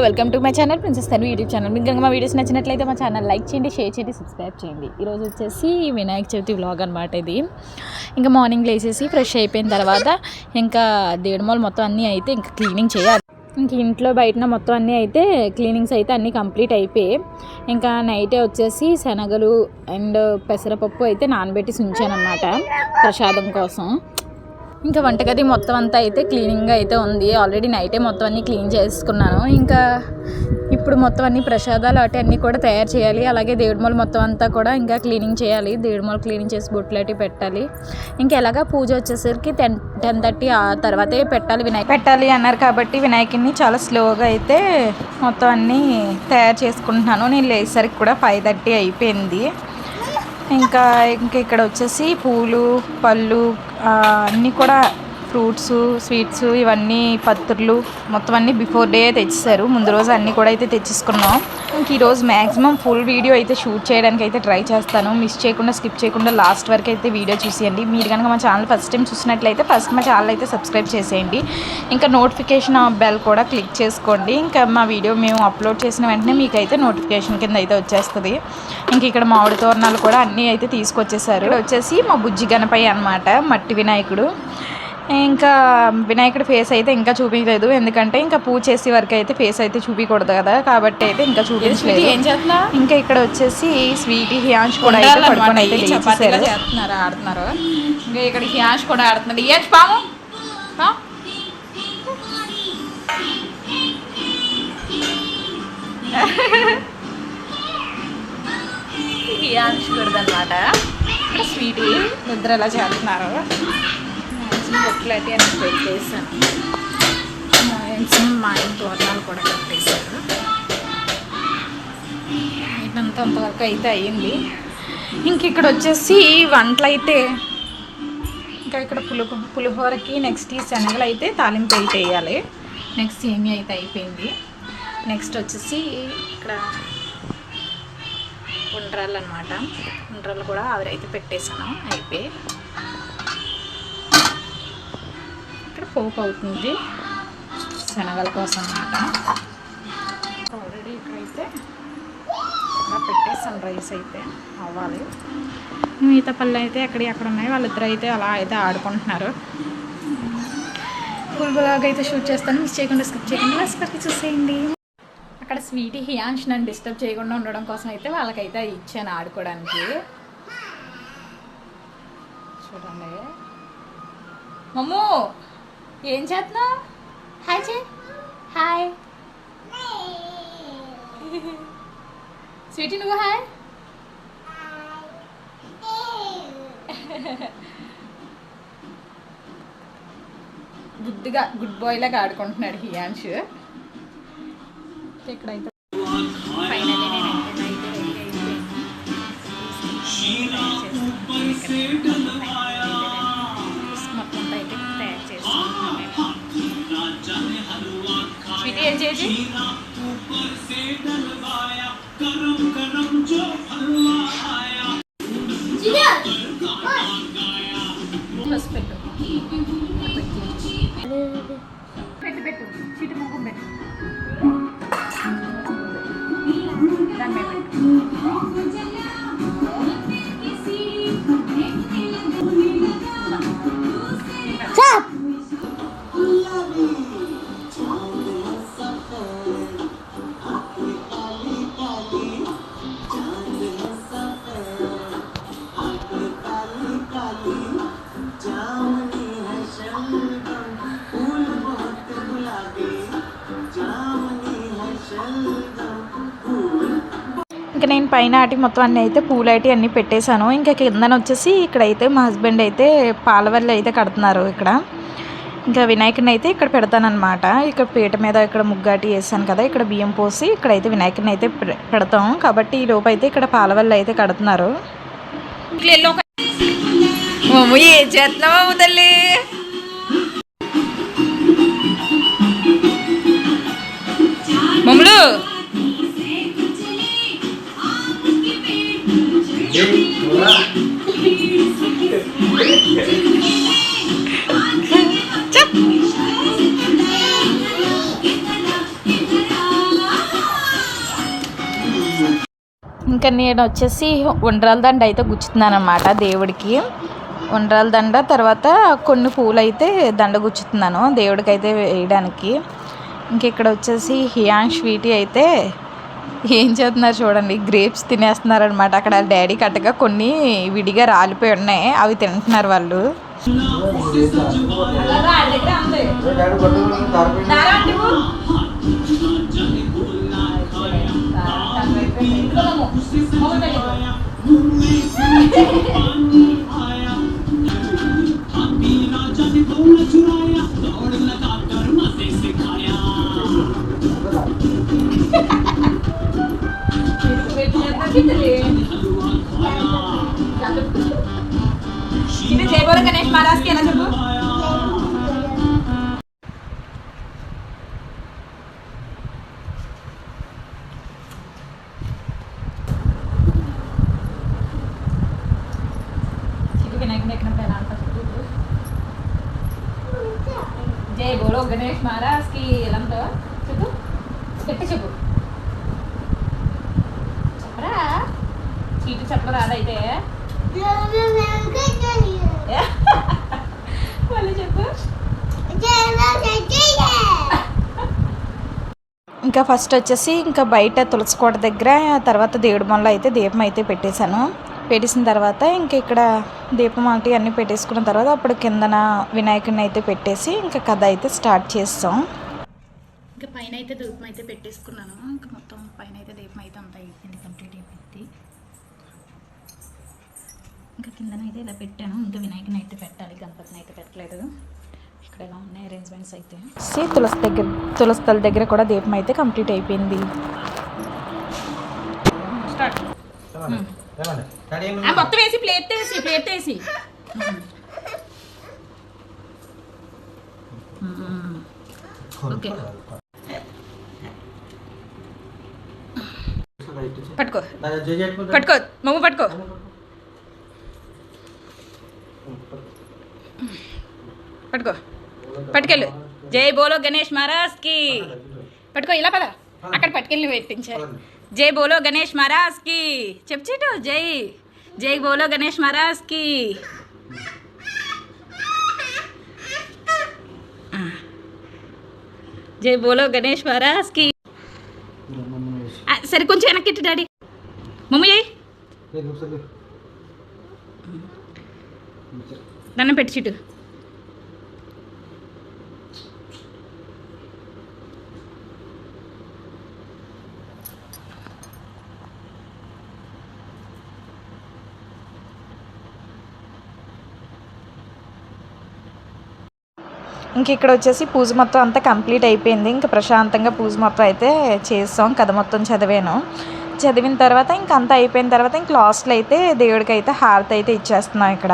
Hello welcome to my channel princess Tanu YouTube channel మీకు కనుక మా వీడియోస్ నచ్చినట్లయితే మా ఛానల్ లైక్ చేయండి షేర్ చేయండి సబ్స్క్రైబ్ చేయండి. ఈరోజు వచ్చేసి వినాయక చవితి వ్లాగ్ అనమాట ఇది. ఇంకా మార్నింగ్ లేచేసి ఫ్రెష్ అయిపోయిన తర్వాత ఇంకా దేడుమూల మొత్తం అన్నీ అయితే ఇంకా క్లీనింగ్ చేయాలి. ఇంక ఇంట్లో బయటన మొత్తం అన్నీ అయితే క్లీనింగ్స్ అయితే అన్నీ కంప్లీట్ అయిపోయి ఇంకా నైటే వచ్చేసి శనగలు అండ్ పెసరపప్పు అయితే నానబెట్టి ఉంచాను అనమాట ప్రసాదం కోసం. ఇంకా వంటగది మొత్తం అంతా అయితే క్లీనింగ్ అయితే ఉంది. ఆల్రెడీ నైటే మొత్తం అన్నీ క్లీన్ చేసుకున్నాను. ఇంకా ఇప్పుడు మొత్తం అన్ని ప్రసాదాలు అటు అన్నీ కూడా తయారు చేయాలి. అలాగే దేవుడిమూల మొత్తం అంతా కూడా ఇంకా క్లీనింగ్ చేయాలి. దేవుడిమూల క్లీనింగ్ చేసి బొట్లు పెట్టాలి. ఇంకా ఎలాగా పూజ వచ్చేసరికి టెన్ టెన్ థర్టీ ఆ తర్వాతే పెట్టాలి వినాయక పెట్టాలి అన్నారు కాబట్టి వినాయకుడిని చాలా స్లోగా అయితే మొత్తం అన్నీ తయారు చేసుకుంటున్నాను. నేను లేసరికి కూడా ఫైవ్ థర్టీ అయిపోయింది. ఇంకా ఇంకా ఇక్కడ వచ్చేసి పూలు పళ్ళు అన్నీ కూడా ఫ్రూట్స్ స్వీట్స్ ఇవన్నీ పత్రులు మొత్తం అన్నీ బిఫోర్ డే తెచ్చేసారు ముందు రోజు అన్నీ కూడా అయితే తెచ్చేసుకున్నాం. ఇంక ఈరోజు మ్యాక్సిమం ఫుల్ వీడియో అయితే షూట్ చేయడానికి అయితే ట్రై చేస్తాను. మిస్ చేయకుండా స్కిప్ చేయకుండా లాస్ట్ వరకు అయితే వీడియో చూసేయండి. మీరు కనుక మా ఛానల్ ఫస్ట్ టైం చూసినట్లయితే ఫస్ట్ మా ఛానల్ అయితే సబ్స్క్రైబ్ చేసేయండి. ఇంకా నోటిఫికేషన్ బెల్ కూడా క్లిక్ చేసుకోండి. ఇంకా మా వీడియో మేము అప్లోడ్ చేసిన వెంటనే మీకు అయితే నోటిఫికేషన్ కింద అయితే వచ్చేస్తుంది. ఇంక ఇక్కడ మామిడి తోరణాలు కూడా అన్నీ అయితే తీసుకొచ్చేసారు వచ్చేసి మా బుజ్జి గణపయ్య అనమాట మట్టి వినాయకుడు. ఇంకా వినాయకుడి ఫేస్ అయితే ఇంకా చూపించలేదు. ఎందుకంటే ఇంకా పూజ చేసే వరకు అయితే ఫేస్ అయితే చూపించకూడదు కదా. కాబట్టి అయితే ఇంకా చూపించలేదు. ఇంకా ఇక్కడ వచ్చేసి స్వీటీ హియాంష్ కూడా అయితే పడుకొని అయితే. చేస్తున్నారు ఆడుతున్నారు. ఇంకా ఇక్కడ హ్యాష్ కూడా ఆడుతున్నారు పాము. హియాన్ష్ కూడదన్నమాట ఇక్కడ స్వీటీ నిద్ర ఎలా చేస్తున్నారు? బొట్లు అయితే అన్ని పెట్టేసాను మ్యాక్సిమం మా ఇంటి తోరణాలు కూడా కట్టేశారు ఇదంతా అంతవరకు అయితే అయ్యింది ఇంక ఇక్కడ వచ్చేసి వంటలు అయితే ఇంకా ఇక్కడ పులుపు పులిహోరకి నెక్స్ట్ ఈ శనగలు అయితే తాలింపు అయితే వేయాలి. నెక్స్ట్ ఏమి అయితే అయిపోయింది. నెక్స్ట్ వచ్చేసి ఇక్కడ ఉండ్రాలు అనమాట ఉండ్రాలు కూడా ఆవిరైతే పెట్టేశాను. అయిపోయి పోక్ అవుతుంది శనగల కోసం అన్నమాట ఆల్రెడీ ఇక్కడైతే ఇలా పెట్టేసాను రైస్ అయితే అవ్వాలి. మిగతా పళ్ళు అయితే ఎక్కడ ఎక్కడ ఉన్నాయి. వాళ్ళిద్దరు అయితే అలా అయితే ఆడుకుంటున్నారు. ఫుల్ బ్లాగ్ అయితే షూట్ చేస్తాను. మిస్ చేయకుండా స్కిప్ చేయకుండా లాస్ట్ వరకు చూసేయండి. అక్కడ స్వీటీ హియాంష్ నన్ను డిస్టర్బ్ చేయకుండా ఉండడం కోసం అయితే వాళ్ళకైతే ఇచ్చాను ఆడుకోవడానికి. చూడండి. మమ్ము! ఏం చేస్తున్నావు? హాయ్ చే హాయ్ స్వీటీ నువ్వు హాయ్ గుడ్డిగా గుడ్ బాయ్ లాగా ఆడుకుంటున్నాడు హియాన్ష్ ఇక్కడైతే ఫైనల్లీ నేను ఎక్కడైతే స్వీటీ ఏం చేసి ఫస్ట్ పెట్టు పెట్టు పెట్టు చీటి ముఖం పెట్టు దాని ఇంకా నేను పైన ఆటి మొత్తం అన్నీ అయితే పూలు అయితే అన్నీ పెట్టేశాను. ఇంకా కిందన వచ్చేసి ఇక్కడైతే మా హస్బెండ్ అయితే పాలవల్లి అయితే కడుతున్నారు ఇక్కడ. ఇంకా వినాయకుడిని అయితే ఇక్కడ పెడతానమాట ఇక్కడ పీట మీద ఇక్కడ ముగ్గాటి వేసాను కదా ఇక్కడ బియ్యం పోసి ఇక్కడైతే వినాయకుడిని అయితే పె- పెడతాం. కాబట్టి ఈ లోపు అయితే ఇక్కడ పాలవల్లి అయితే కడుతున్నారు. మమ్మ చేస్తున్నావు తల్లి? మమ్మలు? ఇంకా నేను వచ్చేసి ఉండ్రాల దండ అయితే గుచ్చుతున్నాను అనమాట దేవుడికి. ఉండ్రాల దండ తర్వాత కొన్ని పూలు అయితే దండ గుచ్చుతున్నాను దేవుడికి అయితే వేయడానికి. ఇంక ఇక్కడ వచ్చేసి హియాంగ్ స్వీటీ అయితే ఏం చేస్తున్నారు చూడండి గ్రేప్స్ తినేస్తున్నారు అనమాట అక్కడ డాడీ కట్టగా కొన్ని విడిగా రాలిపోయి ఉన్నాయి. అవి తింటున్నారు వాళ్ళు. బోలో గణేష్ మహారాజ్కి ఎలా చెప్పు జై బోలో గణేష్ మహారాజ్కి ఎలా చెప్పు చెప్పి చెప్పు చెప్పరా చీటు చెప్పరాదైతే మళ్ళీ చెప్పు. ఇంకా ఫస్ట్ వచ్చేసి ఇంకా బయట తులసి కోట దగ్గర తర్వాత దేవుడి మొల్ల అయితే దీపం అయితే పెట్టేశాను. పెట్టేసిన తర్వాత ఇంకా ఇక్కడ దీపం అంటే అన్నీ పెట్టేసుకున్న తర్వాత అప్పుడు కిందన వినాయకుడిని అయితే పెట్టేసి ఇంకా కథ అయితే స్టార్ట్ చేస్తాం. ఇంకా పైన అయితే దీపం అయితే పెట్టేసుకున్నాను. ఇంకా మొత్తం పైన అయితే దీపం అయితే అంతా అయిపోయింది కంప్లీట్ అయిపోయింది ఇంకా కిందన అయితే ఇలా పెట్టాను. ఇంకా వినాయకుని అయితే పెట్టాలి. గణపతిని అయితే పెట్టలేదు. ఇక్కడ ఎలా ఉన్నాయి అరేంజ్మెంట్స్ అయితే? సి తులసి దగ్గర తులసి తల దగ్గర కూడా దీపం అయితే కంప్లీట్ అయిపోయింది. స్టార్ట్ మొత్తం వేసి ప్లేట్ వేసి ప్లేట్ వేసి. ఓకే. పట్టుకో. పట్టుకో. మమ్మ పట్టుకో. పట్టుకో. పట్టుకెళ్ళు. జై బోలో గణేష్ మహారాజ్కి పట్టుకో ఇలా పద. అక్కడ పట్టుకెళ్ళి పెట్టించా. జై బోలో గణేష్ మహారాజ్కి చెప్పు చీటు జై. జై బోలో గణేష్ మహారాజ్కి ఆ. జై బోలో గణేష్ మహారాజ్కి ఆ, సరే కొంచెం వెనక్కి ఇట్టు డాడీ. మమ్మీ జై దండం పెట్టి చీటు. ఇంక ఇక్కడ వచ్చేసి పూజ మొత్తం అంతా కంప్లీట్ అయిపోయింది. ఇంకా ప్రశాంతంగా పూజ మొత్తం అయితే చేస్తాం. కథ మొత్తం చదివాను. చదివిన తర్వాత ఇంక అంతా అయిపోయిన తర్వాత ఇంక లాస్ట్లో అయితే దేవుడికి అయితే హారతి అయితే ఇచ్చేస్తున్నాం ఇక్కడ.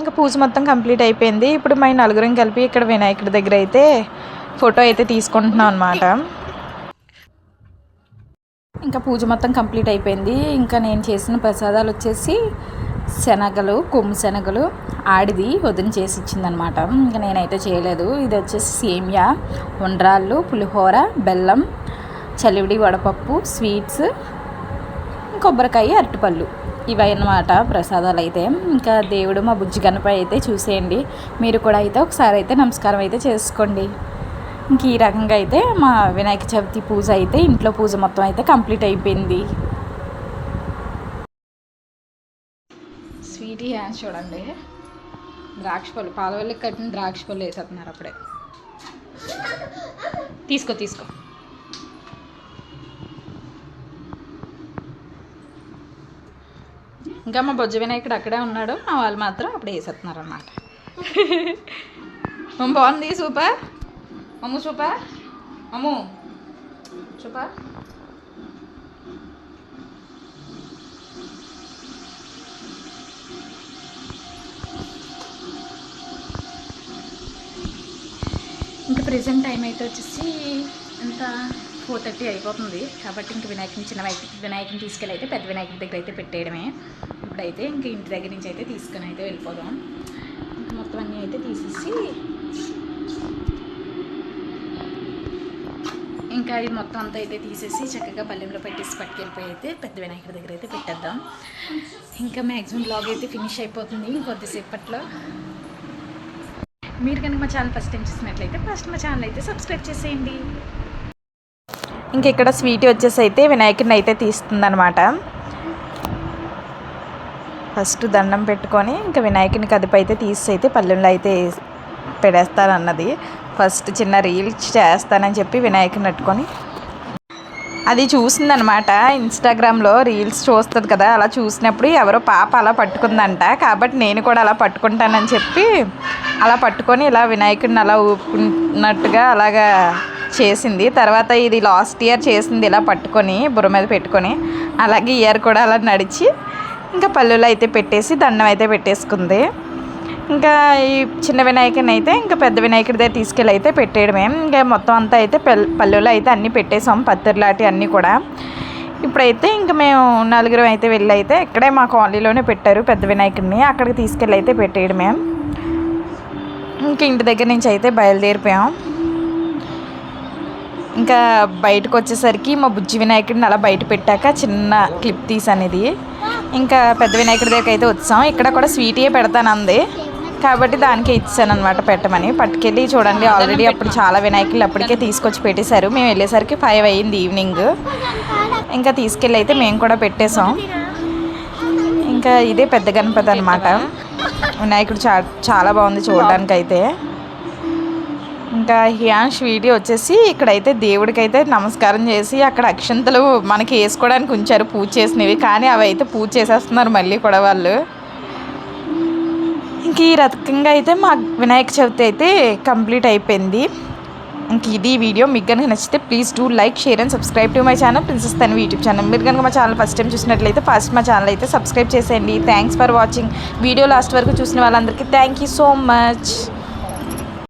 ఇంకా పూజ మొత్తం కంప్లీట్ అయిపోయింది. ఇప్పుడు మా నలుగురం కలిపి ఇక్కడ వినాయకుడి దగ్గర అయితే ఫోటో అయితే తీసుకుంటున్నాం అనమాట ఇంకా పూజ మొత్తం కంప్లీట్ అయిపోయింది. ఇంకా నేను చేసిన ప్రసాదాలు వచ్చేసి శనగలు కొమ్ము శనగలు ఆడిది వదిన చేసి ఇచ్చిందనమాట ఇంకా నేనైతే చేయలేదు. ఇది వచ్చేసి సేమియా ఉండ్రాళ్ళు పులిహోర బెల్లం చలివిడి వడపప్పు స్వీట్స్ కొబ్బరికాయ అరటిపళ్ళు. ఇవి అన్నమాట ప్రసాదాలు అయితే ఇంకా దేవుడు మా బుజ్జి అయితే చూసేయండి. మీరు కూడా అయితే ఒకసారి అయితే నమస్కారం అయితే చేసుకోండి. ఇంక ఈ రకంగా అయితే మా వినాయక చవితి పూజ అయితే ఇంట్లో పూజ మొత్తం అయితే కంప్లీట్ అయిపోయింది. స్వీటీ హ్యాండ్స్ చూడండి. ద్రాక్ష పళ్ళు పాలవల్లికి కట్టిన ద్రాక్ష పళ్ళు వేసేస్తున్నారు అప్పుడే. తీసుకో తీసుకో. ఇంకా మా బొజ్జ వినాయకుడు అక్కడే ఉన్నాడు. మా వాళ్ళు మాత్రం అప్పుడు వేసేస్తున్నారు అన్నమాట బాగుంది సూపర్. అమ్ము సూపర్ అమ్ము. చూపా? ఇంకా ప్రెసెంట్ టైం అయితే వచ్చేసి ఎంత? ఫోర్ థర్టీ అయిపోతుంది. కాబట్టి ఇంక వినాయకుని చిన్న వినాయకుని వినాయకుని తీసుకెళ్ళి అయితే పెద్ద వినాయకుని దగ్గర అయితే పెట్టేయడమే. ఇప్పుడైతే ఇంక ఇంటి దగ్గర నుంచి అయితే తీసుకుని అయితే వెళ్ళిపోదాం. ఇంక మొత్తం అన్నీ అయితే తీసేసి ఇంకా ఇది మొత్తం అంతా అయితే తీసేసి చక్కగా పల్లెంలో పెట్టేసి పట్టుకెళ్ళిపోయి అయితే పెద్ద వినాయకుడి దగ్గర అయితే పెట్టేద్దాం. ఇంకా మ్యాక్సిమం బ్లాగ్ అయితే ఫినిష్ అయిపోతుంది ఇంకొద్దిసేపట్లో. మీరు కనుక మా ఛానల్ ఫస్ట్ టైం చూసినట్లయితే ఫస్ట్ మా ఛానల్ అయితే సబ్స్క్రైబ్ చేసేయండి. ఇంక ఇక్కడ స్వీట్ వచ్చేసి అయితే వినాయకుడిని అయితే తీస్తుందనమాట ఫస్ట్ దండం పెట్టుకొని ఇంకా వినాయకుని కదిపి అయితే తీసి అయితే పల్లెల్లో అయితే పెడేస్తానన్నది ఫస్ట్ చిన్న రీల్స్ చేస్తానని చెప్పి వినాయకుని పెట్టుకొని అది చూసిందనమాట. ఇన్స్టాగ్రామ్లో రీల్స్ చూస్తుంది కదా అలా చూసినప్పుడు ఎవరో పాప అలా పట్టుకుందంట. కాబట్టి నేను కూడా అలా పట్టుకుంటానని చెప్పి అలా పట్టుకొని ఇలా వినాయకుడిని అలా ఊపుకున్నట్టుగా అలాగా చేసింది. తర్వాత ఇది లాస్ట్ ఇయర్ చేసింది ఇలా పట్టుకొని బుర్ర మీద పెట్టుకొని. అలాగే ఇయర్ కూడా అలా నడిచి ఇంకా పళ్ళులో అయితే పెట్టేసి దండం అయితే పెట్టేసుకుంది. ఇంకా ఈ చిన్న వినాయకుని అయితే ఇంకా పెద్ద వినాయకుడి దగ్గర తీసుకెళ్ళి అయితే పెట్టేయడమే. ఇంకా మొత్తం అంతా అయితే పెల్ పల్లెలో అయితే అన్నీ పెట్టేసాం పత్తిరిలాంటి అన్నీ కూడా. ఇప్పుడైతే ఇంకా మేము నలుగురు అయితే వెళ్ళి అయితే ఇక్కడే మా కాలనీలోనే పెట్టారు పెద్ద వినాయకుడిని. అక్కడికి తీసుకెళ్ళి అయితే పెట్టేయడమే. ఇంకా ఇంటి దగ్గర నుంచి అయితే బయలుదేరిపోయాం. ఇంకా బయటకు వచ్చేసరికి మా బుజ్జి వినాయకుడిని అలా బయట పెట్టాక చిన్న క్లిప్ తీసనేది ఇంకా పెద్ద వినాయకుడి దగ్గర అయితే వచ్చాం. ఇక్కడ కూడా స్వీటే పెడతానంది. కాబట్టి దానికే ఇచ్చాను అనమాట పెట్టమని. పట్టుకెళ్ళి చూడండి ఆల్రెడీ అప్పుడు చాలా వినాయకులు అప్పటికే తీసుకొచ్చి పెట్టేశారు. మేము వెళ్ళేసరికి ఫైవ్ అయ్యింది ఈవినింగ్ ఇంకా తీసుకెళ్ళి అయితే మేము కూడా పెట్టేశాం. ఇంకా ఇదే పెద్ద గణపతి అనమాట వినాయకుడు చా చాలా బాగుంది చూడడానికి అయితే ఇంకా హియాన్ష్ వీడియో వచ్చేసి ఇక్కడైతే దేవుడికైతే నమస్కారం చేసి అక్కడ అక్షంతలు మనకి వేసుకోవడానికి ఉంచారు పూజ చేసినవి. కానీ అవి అయితే పూజ చేసేస్తున్నారు మళ్ళీ కూడా వాళ్ళు. ఇంక ఈ రకంగా అయితే మా వినాయక చవితి అయితే కంప్లీట్ అయిపోయింది. ఇంక ఇది వీడియో. మీకు కనుక నచ్చితే please do like share and subscribe to my channel princess తను యూట్యూబ్ ఛానల్. మీరు కనుక మా ఛానల్ ఫస్ట్ టైం చూసినట్లయితే ఫస్ట్ మా ఛానల్ అయితే సబ్స్క్రైబ్ చేసేయండి. Thanks for watching video last వరకు చూసిన వాళ్ళందరికీ థ్యాంక్ యూ సో మచ్